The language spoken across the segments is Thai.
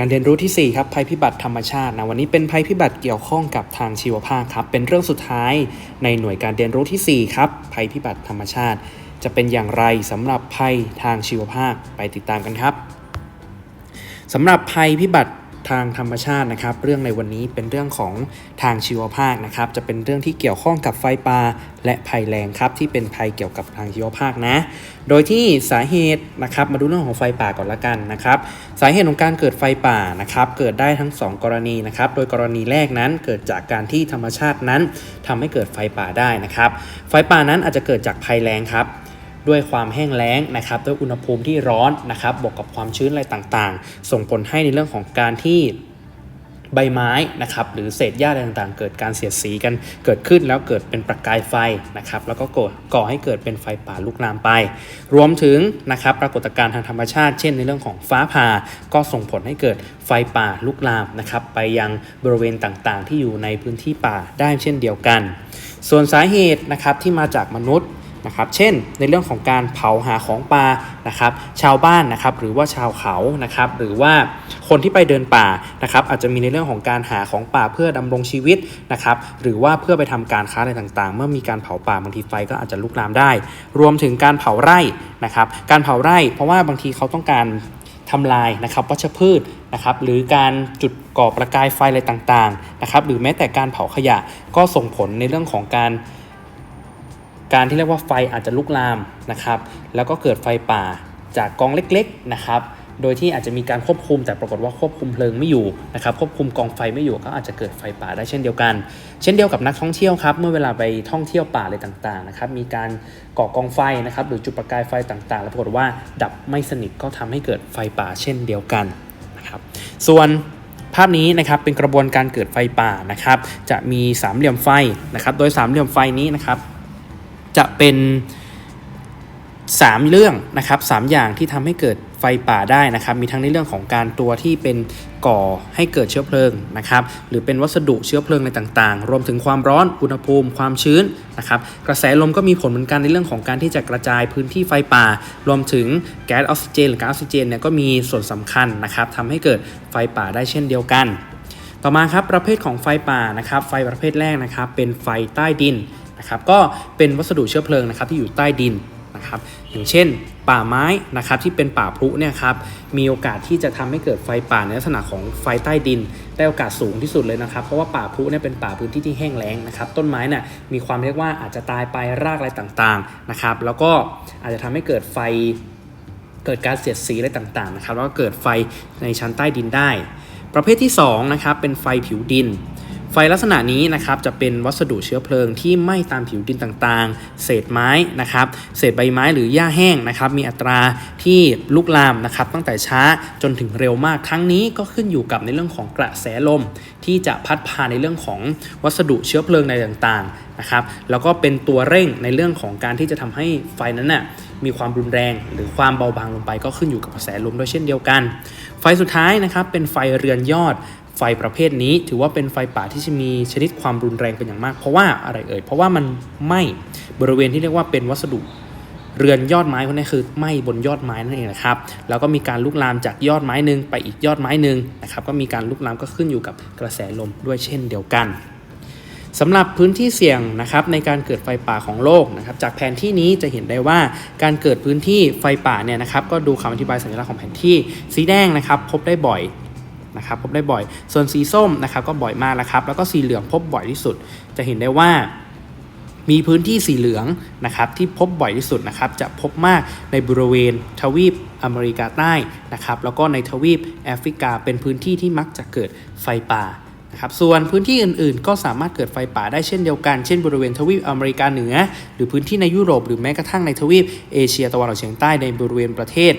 การเรียนรู้ที่ 4 ครับภัยพิบัติธรรมชาตินะวันนี้เป็นภัยพิบัติเกี่ยวข้องกับทางชีวภาพครับ เป็นเรื่องสุดท้ายในหน่วยการเรียนรู้ทีสี่4 ครับภัยพิบัติธรรมชาติ จะเป็นอย่างไรสำหรับภัยทางชีวภาพไปติดตามกันครับสำหรับภัยพิบัติ ทางธรรมชาตินะครับ เรื่องในวันนี้เป็นเรื่องของทางชีวภาคนะครับ จะเป็นเรื่องที่เกี่ยวข้องกับไฟป่าและภัยแรงครับ ที่เป็นภัยเกี่ยวกับทางชีวภาคนะ โดยที่สาเหตุนะครับมาดูเรื่องของไฟป่าก่อนละกันนะครับ สาเหตุของการเกิดไฟป่านะครับ เกิดได้ทั้ง 2 กรณีนะครับ โดยกรณีแรกนั้นเกิดจากการที่ธรรมชาตินั้นทำให้เกิดไฟป่าได้นะครับ ไฟป่านั้นอาจจะเกิดจากภัยแรงครับ ด้วยความแห้งแล้งนะครับด้วยอุณหภูมิที่ร้อนนะครับบวกกับความชื้นอะไรต่างๆ ส่งผลให้ในเรื่องของการที่ใบไม้นะครับหรือเศษหญ้าอะไรต่างๆ เกิดการเสียดสีกันเกิดขึ้นแล้วเกิดเป็นประกายไฟนะครับแล้วก็ก่อก่อให้เกิดเป็นไฟป่าลุกลามไป รวมถึงนะครับปรากฏการณ์ทางธรรมชาติ เช่นในเรื่องของฟ้าผ่า ก็ส่งผลให้เกิดไฟป่าลุกลามนะครับไปยังบริเวณต่างๆ ที่อยู่ในพื้นที่ป่าได้เช่นเดียวกัน ส่วนสาเหตุนะครับที่มาจากมนุษย์ นะครับ เช่น ในเรื่องของการเผาหาของป่านะครับ ชาวบ้านนะครับ หรือว่าชาวเขานะครับ หรือว่าคนที่ไปเดินป่านะครับ อาจจะมีในเรื่องของการหาของป่าเพื่อดำรงชีวิตนะครับ หรือว่าเพื่อไปทำการค้าอะไรต่างๆ เมื่อมีการเผาป่าบางทีไฟก็อาจจะลุกลามได้ รวมถึงการเผาไร่นะครับ การเผาไร่ เพราะว่าบางทีเขาต้องการทำลายนะครับวัชพืชนะครับหรือการจุดก่อประกายไฟอะไรต่างๆนะครับหรือแม้แต่การเผาขยะก็ส่งผลในเรื่องของการ การที่เรียกว่าไฟอาจจะลุกลามนะครับแล้วก็เกิดไฟป่าจากกองเล็กๆนะครับโดยที่อาจจะมีการควบคุมแต่ปรากฏว่าควบคุมเพลิงไม่อยู่นะครับควบคุมกองไฟไม่อยู่ก็อาจจะเกิดไฟป่าได้เช่นเดียวกัน เช่นเดียวกับนักท่องเที่ยวครับเมื่อเวลาไปท่องเที่ยวป่าอะไรต่างๆนะครับมีการก่อกองไฟนะครับหรือจุดประกายไฟต่างๆ แล้วปรากฏว่าดับไม่สนิทก็ทำให้เกิดไฟป่าเช่นเดียวกันนะครับส่วนภาพนี้นะครับเป็นกระบวนการเกิดไฟป่านะครับจะมีสามเหลี่ยมไฟนะครับโดยสามเหลี่ยมไฟนี้นะครับ จะเป็น 3 เรื่องนะครับสามอย่างที่ทำให้เกิดไฟป่าได้นะครับ มีทั้งในเรื่องของการตัวที่เป็นก่อให้เกิดเชื้อเพลิงนะครับ หรือเป็นวัสดุเชื้อเพลิงอะไรต่างๆ รวมถึงความร้อน อุณหภูมิ ความชื้นนะครับ กระแสลมก็มีผลเหมือนกันในเรื่องของการที่จะกระจายพื้นที่ไฟป่า รวมถึงแก๊สออกซิเจนหรือก๊าซออกซิเจนเนี่ยก็มีส่วนสำคัญนะครับทำให้เกิดไฟป่าได้เช่นเดียวกัน ต่อมาครับประเภทของไฟป่านะครับ ไฟประเภทแรกนะครับ เป็นไฟใต้ดิน นะครับก็เป็นวัสดุเชื้อเพลิงนะครับที่อยู่ใต้ดินนะครับอย่างเช่น ป่าไม้นะครับที่เป็นป่าพลุเนี่ยครับมีโอกาสที่จะทำให้เกิดไฟป่าในลักษณะของไฟใต้ดิน ได้โอกาสสูงที่สุดเลยนะครับ เพราะว่าป่าพลุเนี่ยเป็นป่าพื้นที่ที่แห้งแล้งนะครับต้นไม้เนี่ยมีความเรียกว่าอาจจะตายไปรากอะไรต่างๆนะครับแล้วก็อาจจะทำให้เกิดไฟเกิดการเสียดสีอะไรต่างๆนะครับแล้วก็เกิดไฟในชั้นใต้ดินได้ ประเภทที่2นะครับเป็นไฟผิวดิน ไฟลักษณะนี้นะครับจะเป็นวัสดุเชื้อเพลิงที่ไหม้ตามผิวดินต่างๆ เศษไม้นะครับ เศษใบไม้หรือหญ้าแห้งนะครับ มีอัตราที่ลุกลามนะครับ ตั้งแต่ช้าจนถึงเร็วมากทั้งนี้ก็ขึ้นอยู่กับในเรื่องของกระแสลม ที่จะพัดพาในเรื่องของวัสดุเชื้อเพลิงในต่างๆ นะครับแล้วก็เป็นตัวเร่งในเรื่องของการที่จะทำให้ไฟนั้นน่ะมีความรุนแรงหรือความเบาบางลงไปก็ขึ้นอยู่กับกระแสลมด้วยเช่นเดียวกัน ไฟสุดท้ายนะครับเป็นไฟเรือนยอดไฟประเภทนี้ถือว่าเป็นไฟป่าที่จะมีชนิดความรุนแรงเป็นอย่างมาก เพราะว่าอะไรเอ่ยเพราะว่ามันไหม้บริเวณที่เรียกว่าเป็นวัสดุเรือนยอดไม้พวกนี้คือไหม้บนยอดไม้นั่นเองนะครับ แล้วก็มีการลุกลามจากยอดไม้หนึ่งไปอีกยอดไม้หนึ่งนะครับ ก็มีการลุกลามก็ขึ้นอยู่กับกระแสลมด้วยเช่นเดียวกัน สำหรับพื้นที่เสี่ยงนะครับในการเกิดไฟป่าของโลกนะครับจากแผนที่นี้จะเห็นได้ว่าการเกิดพื้นที่ไฟป่าเนี่ยนะครับก็ดูคำอธิบายสัญลักษณ์ของแผนที่สีแดงนะครับพบได้บ่อยนะครับพบได้บ่อย ส่วนสีส้มนะครับก็บ่อยมากนะครับ แล้วก็สีเหลืองพบบ่อยที่สุด จะเห็นได้ว่ามีพื้นที่สีเหลืองนะครับที่พบบ่อยที่สุดนะครับจะพบมากในบริเวณทวีปอเมริกาใต้นะครับแล้วก็ในทวีปแอฟริกาเป็นพื้นที่ที่มักจะเกิดไฟป่า นะครับส่วนพื้นที่อื่นๆ ก็สามารถเกิดไฟป่าได้เช่นเดียวกัน เช่นบริเวณทวีปอเมริกาเหนือ หรือพื้นที่ในยุโรปหรือแม้กระทั่งในทวีปเอเชียตะวันออกเฉียงใต้ในบริเวณประเทศ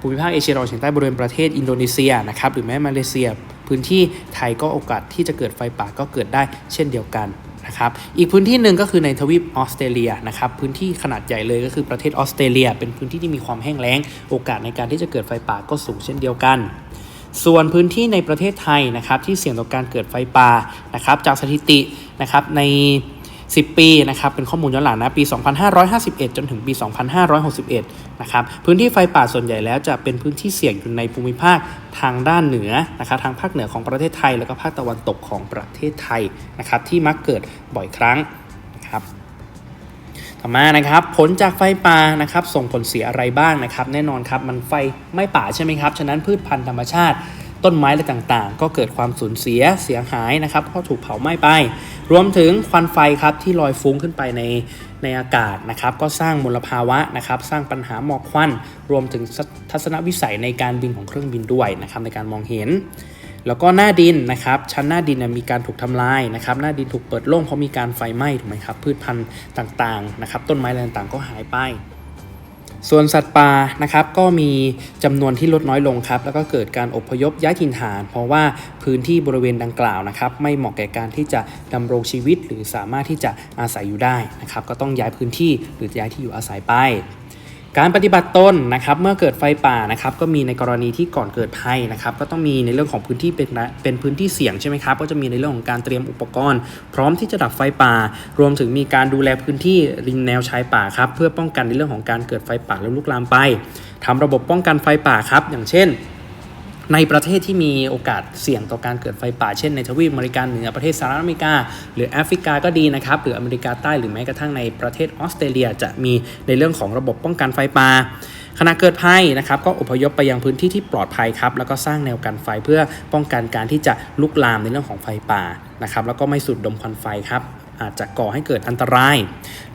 ภูมิภาคเอเชียตะวันออกเฉียงใต้บริเวณประเทศอินโดนีเซียนะครับหรือแม้มาเลเซีย พื้นที่ไทยก็โอกาสที่จะเกิดไฟป่าก็เกิดได้เช่นเดียวกันนะครับอีกพื้นที่หนึ่งก็คือในทวีปออสเตรเลียนะครับพื้นที่ขนาดใหญ่เลยก็คือประเทศออสเตรเลีย เป็นพื้นที่ที่มีความแห้งแล้ง โอกาสในการที่จะเกิดไฟป่าก็สูงเช่นเดียวกัน ส่วนพื้นที่ในประเทศไทยนะครับที่เสี่ยงต่อการเกิดไฟป่านะครับจากสถิตินะครับใน 10 ปีนะครับเป็นข้อมูลย้อนหลังนะปี 2551 จนถึงปี 2561 นะครับพื้นที่ไฟป่าส่วนใหญ่แล้วจะเป็นพื้นที่เสี่ยงอยู่ในภูมิภาคทางด้านเหนือนะครับทางภาคเหนือของประเทศไทย แล้วก็ภาคตะวันตกของประเทศไทยนะครับที่มักเกิดบ่อยครั้งนะครับ ต่อมานะครับผลจากไฟป่านะครับส่งผลเสียอะไรบ้างนะครับ แน่นอนครับมันไฟไม้ป่าใช่ไหมครับฉะนั้นพืชพันธุ์ธรรมชาติ ต้นไม้อะต่างๆ ก็เกิดความสูญเสียเสียหายนะครับเพราะถูกเผาไหม้ไป รวมถึงควันไฟครับที่ลอยฟุ้งขึ้นไปในในอากาศนะครับก็สร้างมลภาวะนะครับสร้างปัญหาหมอกควัน รวมถึงทัศนวิสัยในการบินของเครื่องบินด้วยนะครับในการมองเห็น แล้วก็หน้าดินนะครับ ชั้นหน้าดินมีการถูกทำลายนะครับ หน้าดินถูกเปิดโล่งเพราะมีการไฟไหม้ถูกไหมครับ พืชพันธุ์ต่างๆนะครับ ต้นไม้อะไรต่างๆก็หายไป ส่วนสัตว์ป่านะครับ ก็มีจำนวนที่ลดน้อยลงครับ แล้วก็เกิดการอพยพย้ายถิ่นฐาน เพราะว่าพื้นที่บริเวณดังกล่าวนะครับ ไม่เหมาะแก่การที่จะดำรงชีวิต หรือสามารถที่จะอาศัยอยู่ได้นะครับ ก็ต้องย้ายพื้นที่หรือย้ายที่อยู่อาศัยไป การปฏิบัติตนนะครับเมื่อเกิดไฟป่านะครับก็มีในกรณีที่ก่อนเกิดภัยนะครับก็ต้องมีในเรื่องของพื้นที่เป็นเป็นพื้นที่เสี่ยงใช่ไหมครับก็จะมีในเรื่องของการเตรียมอุปกรณ์ พร้อมที่จะดับไฟป่า รวมถึงมีการดูแลพื้นที่ริมแนวชายป่าครับเพื่อป้องกันในเรื่องของการเกิดไฟป่าแล้วลุกลามไปทำระบบป้องกันไฟป่าครับ อย่างเช่น ในประเทศที่มีโอกาสเสี่ยงต่อการเกิดไฟป่า เช่นในทวีปอเมริกาเหนือประเทศสหรัฐอเมริกา หรือแอฟริกาก็ดีนะครับ หรืออเมริกาใต้หรือแม้กระทั่งในประเทศออสเตรเลียจะมีในเรื่องของระบบป้องกันไฟป่าขณะเกิดภัยนะครับก็อพยพไปยังพื้นที่ที่ปลอดภัยครับแล้วก็สร้างแนวกันไฟเพื่อป้องกันการที่จะลุกลามในเรื่องของไฟป่านะครับแล้วก็ไม่สูดดมควันไฟครับ อาจจะก่อให้เกิดอันตราย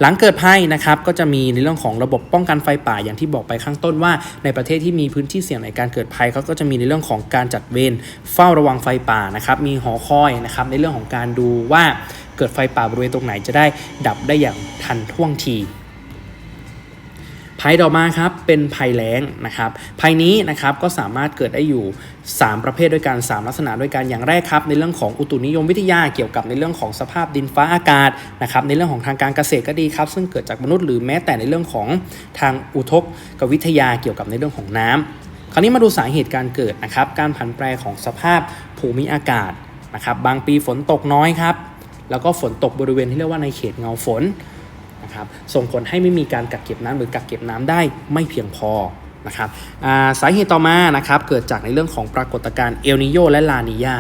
หลังเกิดภัยนะครับก็จะมีในเรื่องของระบบป้องกันไฟป่าอย่างที่บอกไปข้างต้นว่า ในประเทศที่มีพื้นที่เสี่ยงในการเกิดภัยเขาก็จะมีในเรื่องของการจัดเวรเฝ้าระวังไฟป่านะครับมีหอคอยนะครับในเรื่องของการดูว่าเกิดไฟป่าบริเวณตรงไหนจะได้ดับได้อย่างทันท่วงทีภัยต่อมาครับเป็นภัยแล้งนะครับภัยนี้นะครับก็สามารถเกิดได้อยู่ 3 ประเภทด้วยกัน 3 ลักษณะด้วยกันอย่างแรกครับ ในเรื่องของอุตุนิยมวิทยาเกี่ยวกับในเรื่องของสภาพดินฟ้าอากาศนะครับในเรื่องของทางการเกษตรก็ดีครับ ซึ่งเกิดจากมนุษย์หรือแม้แต่ในเรื่องของทางอุทกกวิทยาเกี่ยวกับในเรื่องของน้ำคราวนี้มาดูสาเหตุการเกิดนะครับการผันแปรของสภาพภูมิอากาศนะครับบางปีฝนตกน้อยครับแล้วก็ฝนตกบริเวณที่เรียกว่าในเขตเงาฝนนะครับส่งผลให้ไม่มีการกักเก็บน้ำหรือกักเก็บน้ำได้ไม่เพียงพอ นะครับสาเหตุต่อมานะครับเกิดจากในเรื่องของปรากฏการณ์เอลนิโยและลานียา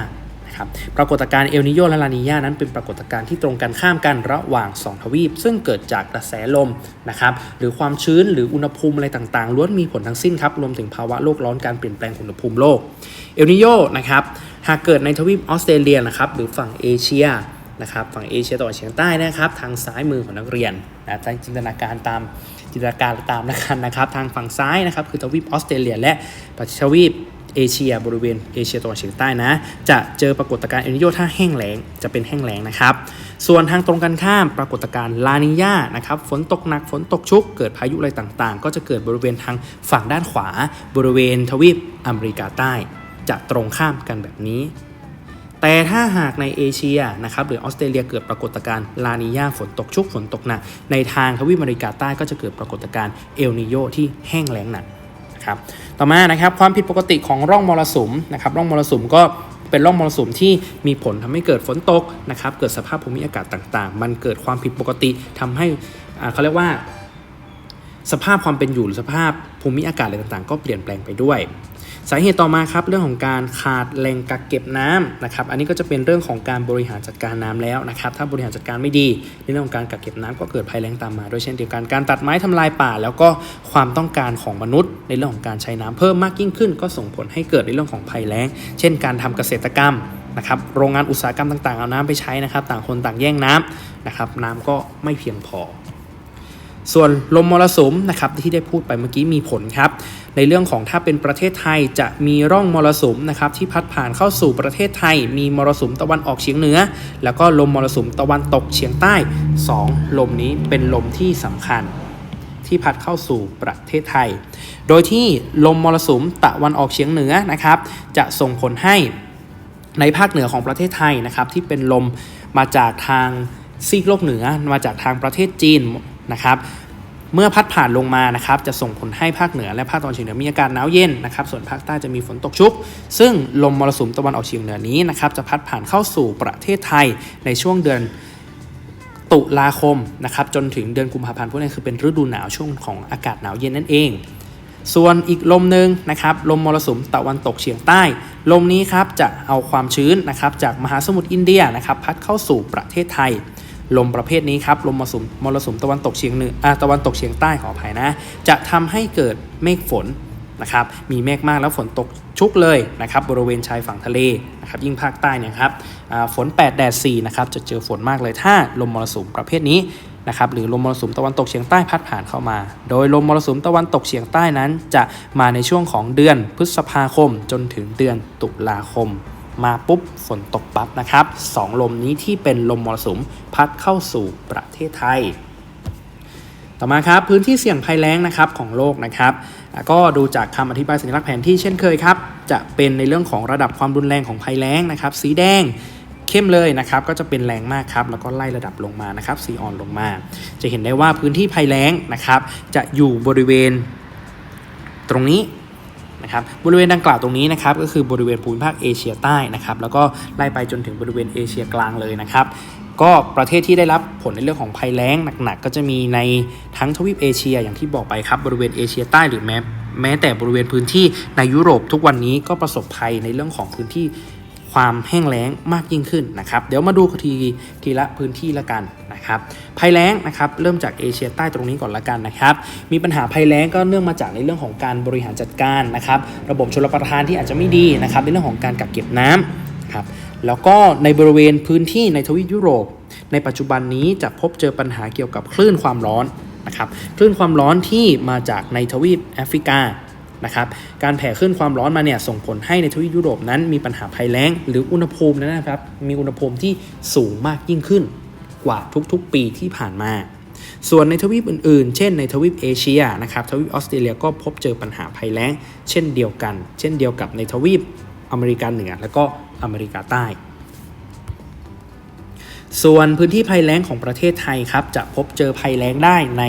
นะครับปรากฏการณ์เอลนิโยและลานียานั้นเป็นปรากฏการณ์ที่ตรงกันข้ามกันระหว่าง 2 ทวีป ซึ่งเกิดจากกระแสลมนะครับหรือความชื้นหรืออุณหภูมิอะไรต่างๆล้วนมีผลทั้งสิ้นครับรวมถึงภาวะโลกร้อนการเปลี่ยนแปลงอุณหภูมิโลกเอลนิโยนะครับหากเกิดในทวีปออสเตรเลียนะครับหรือฝั่งเอเชียนะครับฝั่งเอเชียตะวันออกเฉียงใต้นะครับทางซ้ายมือของนักเรียนนะจินตนาการตาม จินตนาการตามแล้วกันนะครับ ทางฝั่งซ้ายนะครับ คือทวีปออสเตรเลียและทวีปเอเชียบริเวณเอเชียตะวันออกเฉียงใต้นะ จะเจอปรากฏการณ์เอลนิโยถ้าแห้งแล้งจะเป็นแห้งแล้งนะครับ ส่วนทางตรงกันข้ามปรากฏการณ์ลานิญานะครับฝนตกหนักฝนตกชุก เกิดพายุอะไรต่างๆ ก็จะเกิดบริเวณทางฝั่งด้านขวา บริเวณทวีปอเมริกาใต้ จะตรงข้ามกันแบบนี้ แต่ถ้าหากในเอเชียนะครับหรือออสเตรเลียเกิดปรากฏการณ์ลานีญาฝนตกชุกฝนตกหนักในทางทวีปอเมริกาใต้ก็จะเกิดปรากฏการณ์เอลนิโยที่แห้งแล้งหนักนะครับต่อมานะครับความผิดปกติของร่องมรสุมนะครับร่องมรสุมก็เป็นร่องมรสุมที่มีผลทำให้เกิดฝนตกนะครับเกิดสภาพภูมิอากาศต่างๆ มันเกิดความผิดปกติทำให้เขาเรียกว่า สภาพความเป็นอยู่หรือสภาพภูมิอากาศอะไรต่างๆ ก็เปลี่ยนแปลงไปด้วย สาเหตุต่อมาครับเรื่องของการขาดแหล่งกักเก็บน้ำนะครับอันนี้ก็จะเป็นเรื่องของการบริหารจัดการน้ำแล้วนะครับถ้าบริหารจัดการไม่ดีในเรื่องของการกักเก็บน้ำก็เกิดภัยแล้งตามมาด้วยเช่นเดียวกันการตัดไม้ทำลายป่า แล้วก็ความต้องการของมนุษย์ ในเรื่องของการใช้น้ำเพิ่มมากยิ่งขึ้น ก็ส่งผลให้เกิดในเรื่องของภัยแล้ง เช่น การทำเกษตรกรรมนะครับโรงงานอุตสาหกรรมต่างๆเอาน้ำไปใช้นะครับ ต่างคนต่างแย่งน้ำนะครับน้ำก็ไม่เพียงพอ ส่วนลมมรสุมนะครับที่ได้พูดไปเมื่อกี้มีผลครับ ในเรื่องของถ้าเป็นประเทศไทยจะมีร่องมรสุมนะครับที่พัดผ่านเข้าสู่ประเทศไทย มีมรสุมตะวันออกเฉียงเหนือ แล้วก็ลมมรสุมตะวันตกเฉียงใต้ 2 ลมนี้เป็นลมที่สำคัญที่พัดเข้าสู่ประเทศไทย โดยที่ลมมรสุมตะวันออกเฉียงเหนือนะครับจะส่งผลให้ในภาคเหนือของประเทศไทยนะครับที่เป็นลมมาจากทางซีกโลกเหนือมาจากทางประเทศจีน นะครับเมื่อพัดผ่านลงมานะครับจะส่งผลให้ภาคเหนือและภาคตะวันเฉียงเหนือมีอากาศหนาวเย็นนะครับส่วนภาคใต้จะมีฝนตกชุก ซึ่งลมมรสุมตะวันออกเฉียงเหนือนี้นะครับจะพัดผ่านเข้าสู่ประเทศไทยในช่วงเดือนตุลาคมนะครับจนถึงเดือนกุมภาพันธ์พวกนี้คือเป็นฤดูหนาวช่วงของอากาศหนาวเย็นนั่นเอง ส่วนอีกลมหนึ่งนะครับลมมรสุมตะวันตกเฉียงใต้ ลมนี้ครับจะเอาความชื้นนะครับจากมหาสมุทรอินเดียนะครับพัดเข้าสู่ประเทศไทย ลมประเภทนี้ครับลมมรสุมมรสุมตะวันตกเฉียงเหนืออ่าตะวันตกเฉียงใต้ขออภัยนะ จะทำให้เกิดเมฆฝนนะครับมีเมฆมากแล้วฝนตกชุกเลยนะครับบริเวณชายฝั่งทะเลนะครับยิ่งภาคใต้เนี่ยครับฝน 8 แดด 4 นะครับจะเจอฝนมากเลยถ้าลมมรสุมประเภทนี้นะครับหรือลมมรสุมตะวันตกเฉียงใต้พัดผ่านเข้ามา โดยลมมรสุมตะวันตกเฉียงใต้นั้น จะมาในช่วงของเดือนพฤษภาคมจนถึงเดือนตุลาคม มาปุ๊บฝนตกปั๊บนะครับสองลมนี้ที่เป็นลมมรสุมพัดเข้าสู่ประเทศไทย ต่อมาครับพื้นที่เสี่ยงภัยแล้งนะครับของโลกนะครับ ก็ดูจากคำอธิบายสัญลักษณ์แผนที่เช่นเคยครับ จะเป็นในเรื่องของระดับความรุนแรงของภัยแล้งนะครับ สีแดงเข้มเลยนะครับก็จะเป็นแรงมากครับแล้วก็ไล่ระดับลงมานะครับสีอ่อนลงมา จะเห็นได้ว่าพื้นที่ภัยแล้งนะครับ จะอยู่บริเวณตรงนี้ นะครับบริเวณดังกล่าวตรงนี้นะครับก็คือบริเวณภูมิภาคเอเชียใต้นะครับแล้วก็ไล่ไปจนถึงบริเวณเอเชียกลางเลยนะครับก็ประเทศที่ได้รับผลในเรื่องของภัยแล้งหนักๆ ก็จะมีในทั้งทวีปเอเชียอย่างที่บอกไปครับบริเวณเอเชียใต้หรือแม้แม้แต่บริเวณพื้นที่ในยุโรปทุกวันนี้ก็ประสบภัยในเรื่องของพื้นที่ ความแห้งแล้งมากยิ่งขึ้นนะครับ เดี๋ยวมาดูทีทีละพื้นที่ละกันนะครับภัยแล้งนะครับเริ่มจากเอเชียใต้ตรงนี้ก่อนละกันนะครับ มีปัญหาภัยแล้งก็เนื่องมาจากในเรื่องของการบริหารจัดการนะครับ ระบบชลประทานที่อาจจะไม่ดีนะครับ ในเรื่องของการกักเก็บน้ำครับแล้วก็ในบริเวณพื้นที่ในทวีปยุโรป ในปัจจุบันนี้จะพบเจอปัญหาเกี่ยวกับคลื่นความร้อนนะครับคลื่นความร้อนที่มาจากในทวีปแอฟริกา นะครับการแผ่คลื่นความร้อนมาเนี่ยส่งผลให้ในทวีปยุโรปนั้นมีปัญหาภัยแล้ง หรืออุณหภูมินั้นนะครับมีอุณหภูมิที่สูงมากยิ่งขึ้นกว่าทุกๆ ปีที่ผ่านมา ส่วนในทวีปอื่นๆ เช่นในทวีปเอเชียนะครับทวีปออสเตรเลียก็พบเจอปัญหาภัยแล้ง เช่นเดียวกัน เช่นเดียวกับในทวีปอเมริกาเหนือและก็อเมริกาใต้ส่วนพื้นที่ภัยแล้งของประเทศไทยครับจะพบเจอภัยแล้งได้ใน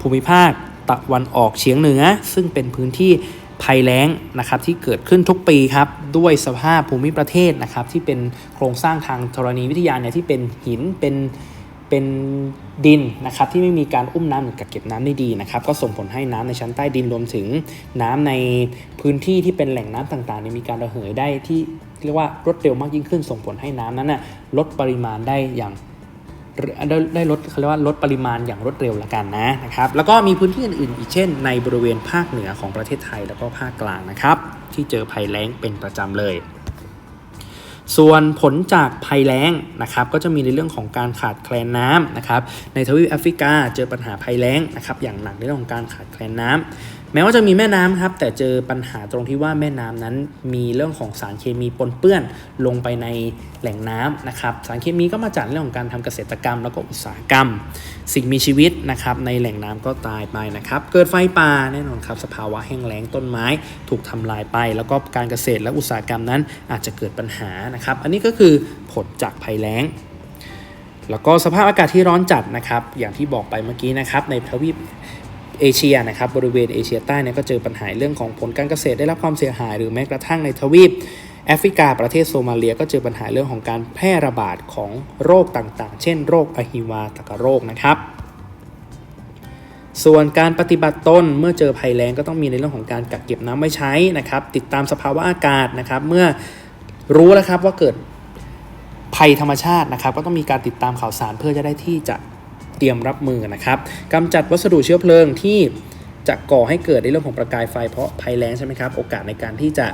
ภูมิภาค ตะวันออกเฉียงเหนือ ซึ่งเป็นพื้นที่ภัยแล้งนะครับที่เกิดขึ้นทุกปีครับด้วยสภาพภูมิประเทศนะครับที่เป็นโครงสร้างทางธรณีวิทยาเนี่ยที่เป็นหินเป็นเป็นดินนะครับที่ไม่มีการอุ้มน้ำหรือกักเก็บน้ำได้ดีนะครับก็ส่งผลให้น้ำในชั้นใต้ดินรวมถึงน้ำในพื้นที่ที่เป็นแหล่งน้ำต่างๆเนี่ยมีการระเหยได้ที่เรียกว่ารวดเร็วมากยิ่งขึ้น ส่งผลให้น้ำนั้นน่ะลดปริมาณได้อย่าง ได้ได้ลดเขาเรียกว่าลดปริมาณอย่างรวดเร็วละกันนะนะครับ แล้วก็มีพื้นที่อื่นๆอีกเช่น ในบริเวณภาคเหนือของประเทศไทยแล้วก็ภาคกลางนะครับ ที่เจอภัยแล้งเป็นประจำเลย ส่วนผลจากภัยแล้งนะครับ ก็จะมีในเรื่องของการขาดแคลนน้ำนะครับ ในทวีปแอฟริกาเจอปัญหาภัยแล้งนะครับ อย่างหนักในเรื่องของการขาดแคลนน้ำ แม้ว่าจะมีแม่น้ำครับ แต่เจอปัญหาตรงที่ว่าแม่น้ำนั้นมีเรื่องของสารเคมีปนเปื้อนลงไปในแหล่งน้ำนะครับ สารเคมีก็มาจากเรื่องของการทำเกษตรกรรม แล้วก็อุตสาหกรรม สิ่งมีชีวิตนะครับในแหล่งน้ำก็ตายไปนะครับ เกิดไฟป่าแน่นอนครับ สภาวะแห้งแล้งต้นไม้ถูกทำลายไป แล้วก็การเกษตรและอุตสาหกรรมนั้นอาจจะเกิดปัญหานะครับ อันนี้ก็คือผลจากภัยแล้งแล้วก็สภาพอากาศที่ร้อนจัดนะครับ อย่างที่บอกไปเมื่อกี้นะครับในทวีป เอเชียนะครับบริเวณเอเชียใต้เนี่ยก็เจอปัญหาเรื่องของผลการเกษตรได้รับความเสียหาย หรือแม้กระทั่งในทวีปแอฟริกาประเทศโซมาเลียก็เจอปัญหาเรื่องของการแพร่ระบาดของโรคต่างๆ เช่นโรคอะฮิวาตกโรคนะครับ ส่วนการปฏิบัติตนเมื่อเจอภัยแล้งก็ต้องมีในเรื่องของการกักเก็บน้ำไว้ใช้นะครับ ติดตามสภาวะอากาศนะครับ เมื่อรู้แล้วครับว่าเกิดภัยธรรมชาตินะครับ ก็ต้องมีการติดตามข่าวสารเพื่อจะได้ที่จะ เตรียมรับมือนะครับกำจัดวัสดุเชื้อเพลิงที่จะก่อให้เกิดในเรื่องของประกายไฟเพราะภัยแล้งใช่ไหมครับ โอกาสในการที่จะ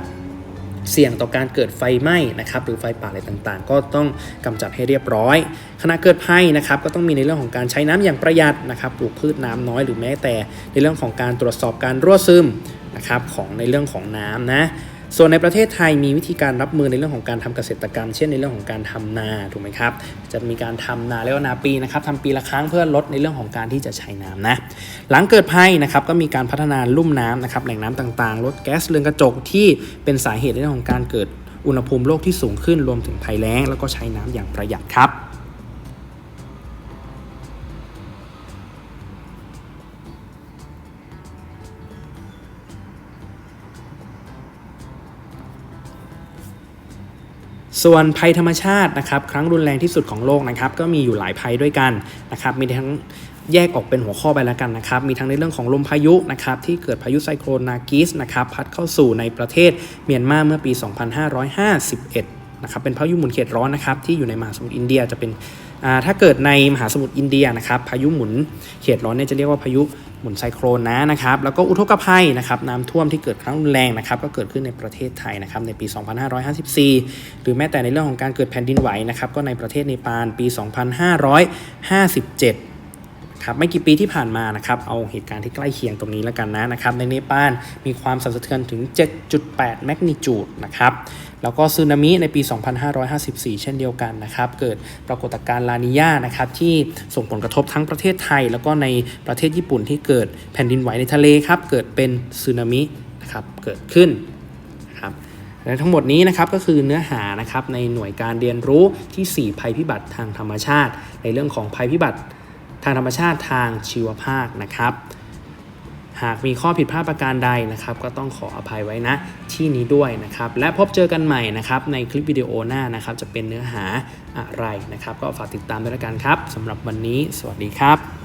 เสี่ยงต่อการเกิดไฟไหม้นะครับหรือไฟป่าอะไรต่างๆ ก็ต้องกำจัดให้เรียบร้อยขณะเกิดภัยนะครับก็ต้องมีในเรื่องของการใช้น้ำอย่างประหยัดนะครับปลูกพืชน้ำน้อยหรือแม้แต่ในเรื่องของการตรวจสอบการรั่วซึมนะครับของในเรื่องของน้ำนะ ส่วนในประเทศไทยมีวิธีการรับมือในเรื่องของการทำเกษตรกรรม เช่นในเรื่องของการทำนาถูกไหมครับจะมีการทำนาเรียกว่านาปีนะครับทำปีละครั้งเพื่อลดในเรื่องของการที่จะใช้น้ำนะหลังเกิดภัยนะครับก็มีการพัฒนาลุ่มน้ำนะครับแหล่งน้ำต่างๆ ลดแก๊สเรือนกระจกที่เป็นสาเหตุในเรื่องของการเกิดอุณหภูมิโลกที่สูงขึ้นรวมถึงภัยแล้ง แล้วก็ใช้น้ำอย่างประหยัดครับ ส่วนภัยธรรมชาตินะครับครั้งรุนแรงที่สุดของโลกนะครับก็มีอยู่หลายภัยด้วยกันนะครับมีทั้งแยกออกเป็นหัวข้อไปแล้วกันนะครับ มีทั้งในเรื่องของลมพายุนะครับที่เกิดพายุไซโครนนากิสนะครับพัดเข้าสู่ในประเทศเมียนมาเมื่อปี 2551 นะครับเป็นพายุหมุนเขตร้อนนะครับที่อยู่ในมหาสมุทรอินเดียจะเป็นถ้าเกิดในมหาสมุทรอินเดียนะครับพายุหมุนเขตร้อนเนี่ยจะเรียกว่าพายุ หมุนไซโครนนะนะครับแล้วก็อุทกภัยนะครับน้ำท่วมที่เกิดครั้งรุนแรงนะครับก็เกิดขึ้นในประเทศไทยนะครับในปี 2554 หรือแม้แต่ในเรื่องของการเกิดแผ่นดินไหวนะครับก็ในประเทศเนปาลปี 2557 ครับไม่กี่ปีที่ผ่านมานะครับเอาเหตุการณ์ที่ใกล้เคียงตรงนี้แล้วกันนะนะครับในเนปาลมีความสั่นสะเทือนถึง 7.8 แมกนิจูดนะครับแล้วก็สึนามิในปี 2554 เช่นเดียวกันนะครับเกิดปรากฏการณ์ลานิญานะครับที่ส่งผลกระทบทั้งประเทศไทย แล้วก็ในประเทศญี่ปุ่นที่เกิดแผ่นดินไหวในทะเลครับเกิดเป็นสึนามินะครับเกิดขึ้นนะครับและทั้งหมดนี้นะครับก็คือเนื้อหานะครับในหน่วยการเรียนรู้ที่ 4 ภัยพิบัติทางธรรมชาติ ในเรื่องของภัยพิบัติางธรรมชาติทางชีวภาคนะครับ หากมีข้อผิดพลาดประการใดนะครับ ก็ต้องขออภัยไว้นะที่นี้ด้วยนะครับ และพบเจอกันใหม่นะครับ ในคลิปวิดีโอหน้านะครับ จะเป็นเนื้อหาอะไรนะครับ ก็ฝากติดตามด้วยละกันครับสำหรับวันนี้ สวัสดีครับ